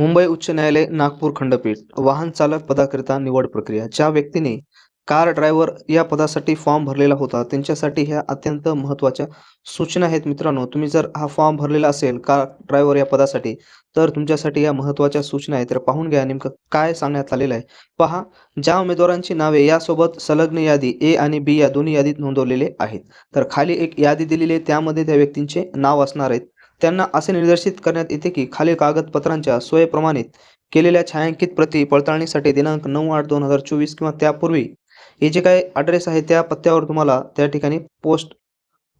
मुंबई उच्च न्यायालय नागपूर खंडपीठ वाहन चालक पदाकरिता निवड प्रक्रिया. ज्या व्यक्तीने कार ड्रायव्हर या पदासाठी फॉर्म भरलेला होता त्यांच्यासाठी ह्या अत्यंत महत्त्वाच्या सूचना आहेत मित्रांनो. तुम्ही जर हा फॉर्म भरलेला असेल कार ड्रायव्हर या पदासाठी तर तुमच्यासाठी या महत्त्वाच्या सूचना आहेत. तर पाहून घ्या नेमकं काय सांगण्यात आलेलं आहे. पहा ज्या उमेदवारांची नावे यासोबत संलग्न यादी ए आणि बी या दोन्ही यादीत नोंदवलेले आहेत. तर खाली एक यादी दिलेली आहे त्यामध्ये त्या व्यक्तींचे नाव असणार आहेत. त्यांना असे निर्देशित करण्यात येते की खालील कागदपत्रांच्या स्वयंप्रमाणित केलेल्या छायांकित प्रती पडताळणीसाठी दिनांक नऊ आठ दोन हजार चोवीस किंवा त्यापूर्वी हे जे काही ॲड्रेस आहे त्या पत्त्यावर तुम्हाला त्या ठिकाणी पोस्ट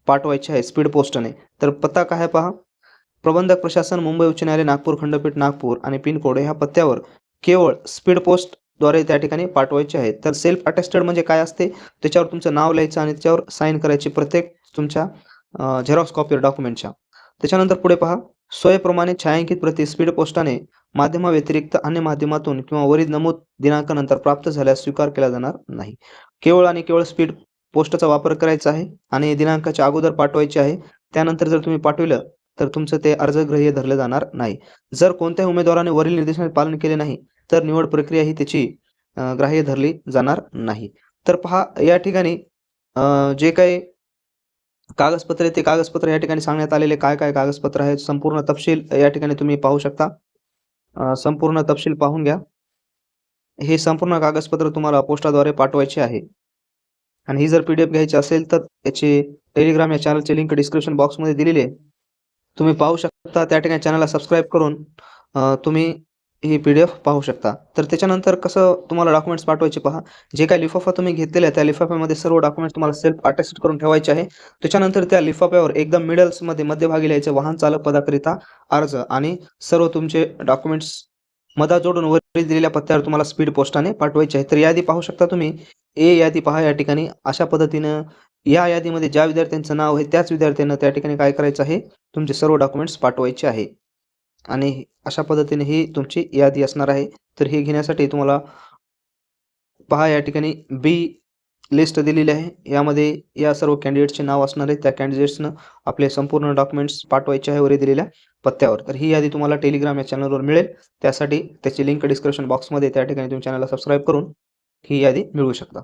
पाठवायची आहे स्पीड पोस्टने तर पत्ता काय पहा? प्रबंधक प्रशासन मुंबई उच्च न्यायालय नागपूर खंडपीठ नागपूर आणि पिनकोड ह्या पत्त्यावर केवळ स्पीड पोस्टद्वारे त्या ठिकाणी पाठवायचे आहे. तर सेल्फ अटेस्टेड म्हणजे काय असते? त्याच्यावर तुमचं नाव लिहायचं आणि त्याच्यावर साईन करायची प्रत्येक तुमच्या झेरॉक्स कॉपी डॉक्युमेंटच्या त्याच्यानंतर पुढे पहा. स्वयंप्रमाणे छायांकित प्रति स्पीड पोस्टाने माध्यमाव्यतिरिक्त अन्य माध्यमातून किंवा वरील नमूद दिनांकानंतर प्राप्त झाल्यास स्वीकार केला जाणार नाही. केवळ आणि केवळ स्पीड पोस्टचा वापर करायचा आहे आणि दिनांकाच्या अगोदर पाठवायचे आहे. त्यानंतर जर तुम्ही पाठविलं तर तुमचं ते अर्जग्रह्य धरलं जाणार नाही. जर कोणत्याही उमेदवाराने वरील निर्देशांचे पालन केले नाही तर निवड प्रक्रिया ही त्याची ग्राह्य धरली जाणार नाही. तर पहा या ठिकाणी जे काही कागदपत्रे ते कागदपत्र या ठिकाणी सांगण्यात आलेले काय काय कागदपत्र आहेत संपूर्ण तपशील या ठिकाणी तुम्ही पाहू शकता. संपूर्ण तपशील पाहून घ्या. हे संपूर्ण कागदपत्र तुम्हाला पोस्टाद्वारे पाठवायचे आहे. आणि ही जर पी डी एफ घ्यायची असेल तर याचे टेलिग्राम या चॅनलची लिंक डिस्क्रिप्शन बॉक्समध्ये दिलेली आहे. तुम्ही पाहू शकता त्या ठिकाणी चॅनलला सबस्क्राईब करून तुम्ही ही पी डी एफ पाहू शकता. तर त्याच्यानंतर कसं तुम्हाला डॉक्युमेंट्स पाठवायचे पहा. जे काही लिफाफा तुम्ही घेतलेला आहे त्या लिफाफ्यामध्ये सर्व डॉक्युमेंट्स तुम्हाला सेल्फ अटेस्ट करून ठेवायचे आहे. त्याच्यानंतर त्या लिफाफ्यावर एकदम मिडल्समध्ये मध्यभागी लिहायचे वाहन चालक पदाकरिता अर्ज आणि सर्व तुमचे डॉक्युमेंट्स मधा जोडून वरील दिलेल्या पत्त्यावर तुम्हाला स्पीड पोस्टाने पाठवायचे आहे. तर यादी पाहू शकता तुम्ही. ए यादी पहा या ठिकाणी. अशा पद्धतीनं या यादीमध्ये ज्या विद्यार्थ्यांचं नाव आहे त्याच विद्यार्थ्यांना त्या ठिकाणी काय करायचं आहे? तुमचे सर्व डॉक्युमेंट्स पाठवायचे आहे. आणि अशा पद्धतीने ही तुमची यादी असणार आहे. तर हे घेण्यासाठी तुम्हाला पहा या ठिकाणी बी लिस्ट दिलेली आहे. यामध्ये या सर्व कॅन्डिडेटचे नाव असणार आहे. त्या कॅन्डिडेट्सनं आपले संपूर्ण डॉक्युमेंट्स पाठवायचे आहे वर दिलेल्या पत्त्यावर. तर ही यादी तुम्हाला टेलिग्राम या चॅनलवर मिळेल. त्यासाठी त्याची लिंक डिस्क्रिप्शन बॉक्समध्ये त्या ठिकाणी तुम्ही चॅनलला सबस्क्राईब करून ही यादी मिळवू शकता.